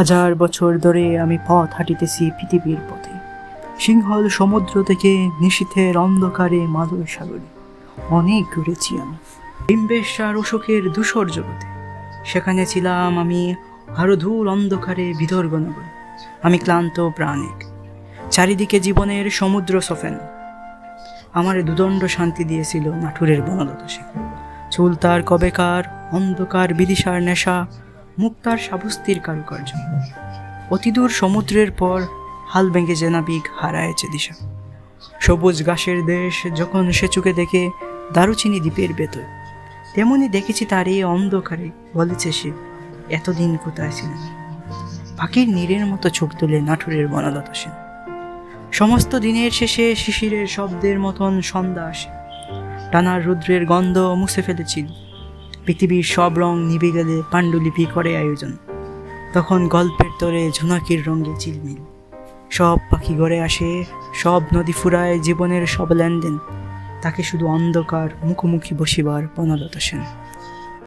হাজার বছর ধরে আমি পথ হাঁটিতেছি পৃথিবীর পথে। সিংহল সমুদ্র থেকে নিশীথের অন্ধকারে মাদল সাগরে অনেক ঘুরেছি আমি। বিম্বেশ্বর অশোকের ধূসর জগতে। সেখানে ছিলাম আমি আরও ধূল অন্ধকারে বিদর্ভ নগরে। আমি ক্লান্ত প্রাণিক। চারিদিকে জীবনের সমুদ্র সফেন। আমার দুদণ্ড শান্তি দিয়েছিল নাঠুরের বনলতা সে চুল তার কবেকার, অন্ধকার বিদিশার নেশা মুক্তার সাবস্তির কারুকার্য। অতিদূর সমুদ্রের পর হাল ভেঙে যে নাবিক হারায়েছে দিশা। সবুজ ঘাসের দেশ যখন সে চুকে দেখে দারুচিনি দ্বীপের ভেতর, তেমনি দেখেছি তার এই অন্ধকারে, বলেছে সে, এতদিন কোথায় ছিলেন? পাখির নীরের মতো চোখ তুলে নাঠুরের বনলতা সেন। সমস্ত দিনের শেষে শিশিরের শব্দের মতন সন্ধ্যা আসে। টানার রুদ্রের গন্ধ মুছে ফেলেছিল পৃথিবীর সব রং নিভে গেলে পাণ্ডুলিপি করে আয়োজন। তখন গল্পের তরে ঝুনাকির রঙে চিলমিল সব পাখি ঘরে আসে, সব নদী ফুরায় জীবনের সব লেনদেন। তাকে শুধু অন্ধকার মুখোমুখি বসিবার বনলতা সেন।